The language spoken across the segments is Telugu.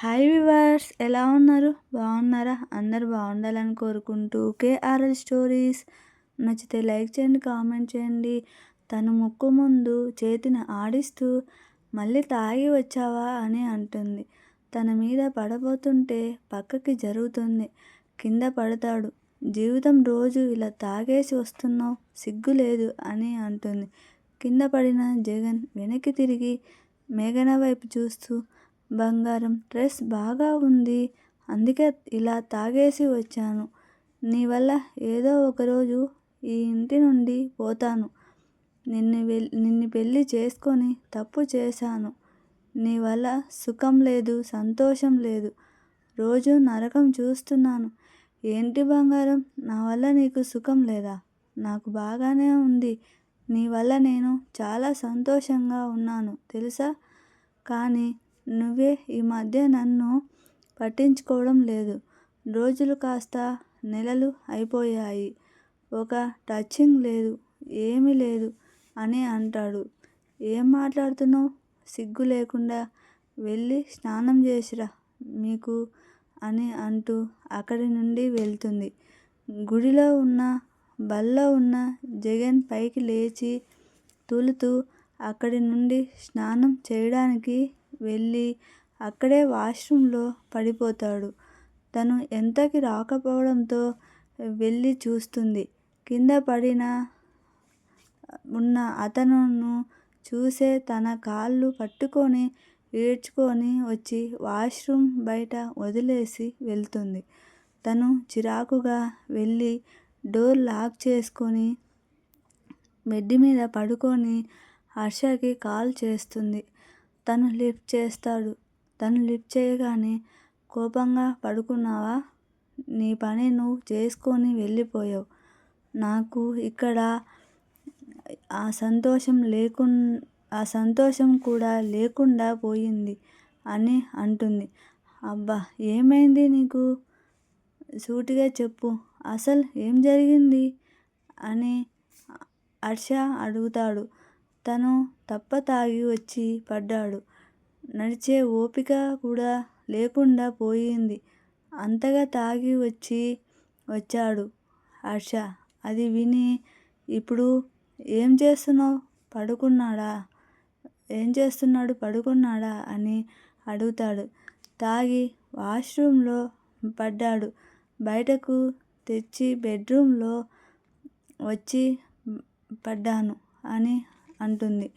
హాయ్ వివర్స్ ఎలా ఉన్నారు? బాగున్నారా? అందరు బాగుండాలని కోరుకుంటూ కేఆర్ఎల్ స్టోరీస్. నచ్చితే లైక్ చేయండి కామెంట్ చేయండి. తను ముక్కు ముందు చేతిని ఆడిస్తూ మళ్ళీ తాగి వచ్చావా? అని అంటుంది. తన మీద పడబోతుంటే పక్కకి జరుగుతుంది. కింద పడతాడు. జీవితం రోజు ఇలా తాగేసి వస్తున్నావు? సిగ్గు లేదు అని అంటుంది. కింద పడిన జగన్ వెనక్కి తిరిగి మేఘన వైపు చూస్తూ బంగారం డ్రెస్ బాగా ఉంది. అందుకే ఇలా తాగేసి వచ్చాను. నీ వల్ల ఏదో ఒకరోజు ఈ ఇంటి నుండి పోతాను. నిన్ను వెల్ నిన్ను పెళ్ళి చేసుకొని తప్పు చేశాను. నీ వల్ల సుఖం లేదు సంతోషం లేదు. రోజు నరకం చూస్తున్నాను. ఏంటి బంగారం? నా వల్ల నీకు సుఖం లేదా? నాకు బాగానే ఉంది. నీ వల్ల నేను చాలా సంతోషంగా ఉన్నాను. తెలుసా? కానీ నువ్వే ఈ మధ్య నన్ను పట్టించుకోవడం లేదు. రోజులు కాస్త నెలలు అయిపోయాయి. ఒక టచింగ్ లేదు ఏమీ లేదు అని అంటాడు. ఏం మాట్లాడుతున్నావు? సిగ్గు లేకుండా వెళ్ళి స్నానం చేసిరా మీకు అని అంటూ అక్కడి నుండి వెళ్తుంది. గుడిలో ఉన్న బల్ల ఉన్న జగన్ పైకి లేచి తూలుతూ అక్కడి నుండి స్నానం చేయడానికి వెళ్ళి అక్కడే వాష్రూమ్లో పడిపోతాడు. తను ఎంతకి రాకపోవడంతో వెళ్ళి చూస్తుంది. కింద పడిన ఉన్న అతనును చూసే తన కాళ్ళు పట్టుకొని ఏడ్చుకొని వచ్చి వాష్రూమ్ బయట వదిలేసి వెళ్తుంది. తను చిరాకుగా వెళ్ళి డోర్ లాక్ చేసుకొని బెడ్ మీద పడుకొని హర్షకి కాల్ చేస్తుంది. తను లిఫ్ట్ చేస్తాడు. తను లిఫ్ట్ చేయగానే కోపంగా పడుకున్నావా? నీ పని నువ్వు చేసుకొని వెళ్ళిపోయావు. నాకు ఇక్కడ ఆ సంతోషం లేకు ఆ సంతోషం కూడా లేకుండా పోయింది అని అంటుంది. అబ్బా ఏమైంది నీకు? సూటిగా చెప్పు. అసలు ఏం జరిగింది? అని హర్ష అడుగుతాడు. తను తప్ప తాగి వచ్చి పడ్డాడు. నడిచే ఓపిక కూడా లేకుండా పోయింది. అంతగా తాగి వచ్చి వచ్చాడు. హర్ష అది విని ఇప్పుడు ఏం చేస్తున్నావు? పడుకున్నాడా? ఏం చేస్తున్నాడు? పడుకున్నాడా? అని అడుగుతాడు. తాగి వాష్రూమ్లో పడ్డాడు. బయటకు తెచ్చి బెడ్రూమ్లో వచ్చి పడ్డాను అని అంటుంది.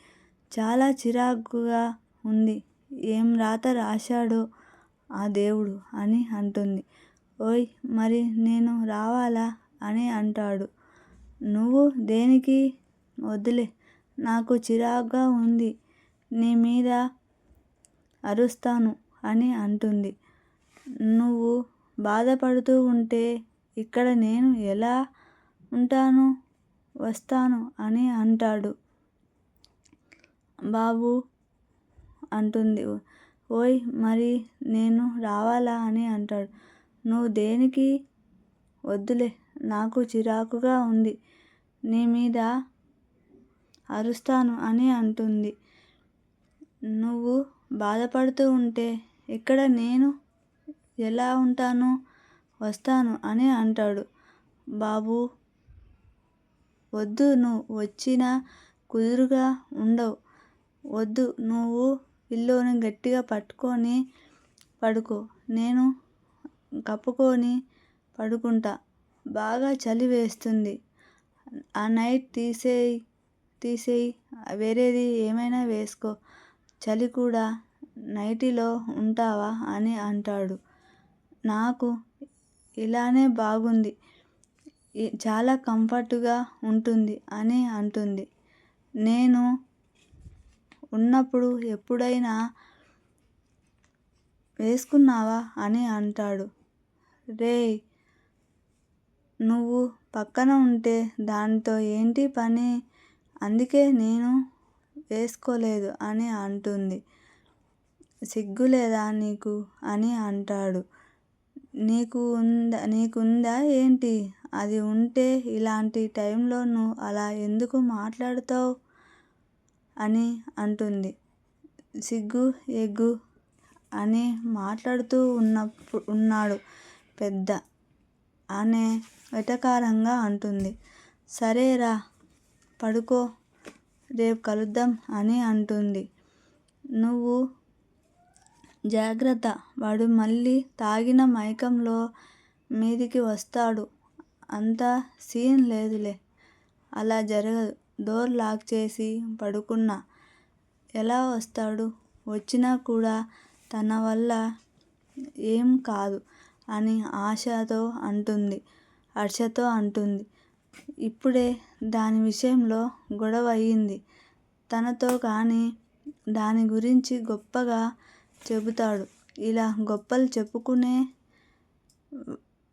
చాలా చిరాకుగా ఉంది. ఏం రాత రాశాడో ఆ దేవుడు అని అంటుంది. ఓయ్ మరి నేను రావాలా అని అంటాడు. నువ్వు దేనికి? వద్దులే నాకు చిరాగ్గా ఉంది. నీ మీద అరుస్తాను అని అంటుంది. నువ్వు బాధపడుతూ ఉంటే ఇక్కడ నేను ఎలా ఉంటాను? వస్తాను అని అంటాడు. బాబు అంటుంది. ఓయ్ మరి నేను రావాలా అని అంటాడు. నువ్వు దేనికి? వద్దులే నాకు చిరాకుగా ఉంది. నీ మీద అరుస్తాను అని అంటుంది. నువ్వు బాధపడుతూ ఉంటే ఇక్కడ నేను ఎలా ఉంటాను? వస్తాను అని అంటాడు. బాబు వద్దు నువ్వు వచ్చినా కుదురుగా ఉండవు. వద్దు నువ్వు పిల్లోని గట్టిగా పట్టుకొని పడుకో. నేను కప్పుకొని పడుకుంటా. బాగా చలి వేస్తుంది. ఆ నైట్ తీసేయి తీసేయి. వేరేది ఏమైనా వేసుకో. చలి కూడా నైటీలో ఉంటావా అని అంటాడు. నాకు ఇలానే బాగుంది. చాలా కంఫర్ట్గా ఉంటుంది అని అంటుంది. నేను ఉన్నప్పుడు ఎప్పుడైనా వేసుకున్నావా అని అంటాడు. రేయ్ నువ్వు పక్కన ఉంటే దానితో ఏంటి పని? అందుకే నేను వేసుకోలేదు అని అంటుంది. సిగ్గు లేదా నీకు అని అంటాడు. నీకు ఉందా నీకుందా ఏంటి? అది ఉంటే ఇలాంటి టైంలో నువ్వు అలా ఎందుకు మాట్లాడుతావు? అని అంటుంది. సిగ్గు ఎగ్గు అని మాట్లాడుతూ ఉన్నప్పు ఉన్నాడు పెద్ద అనే వెటకారంగా అంటుంది. సరేరా పడుకో రేపు కలుద్దాం అని అంటుంది. నువ్వు జాగ్రత్త వాడు మళ్ళీ తాగిన మైకంలో మీదికి వస్తాడు. అంత సీన్ లేదులే. అలా జరగదు. డోర్ లాక్ చేసి పడుకున్నా. ఎలా వస్తాడు? వచ్చినా కూడా తన వల్ల ఏం కాదు అని ఆశతో అంటుంది హర్షతో అంటుంది. ఇప్పుడే దాని విషయంలో గొడవ అయ్యింది. తనతో కానీ దాని గురించి గొప్పగా చెబుతాడు. ఇలా గొప్పలు చెప్పుకునే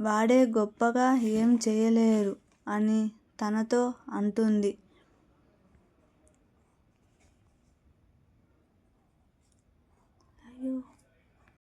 వాడే గొప్పగా ఏం చేయలేరు అని తనతో అంటుంది.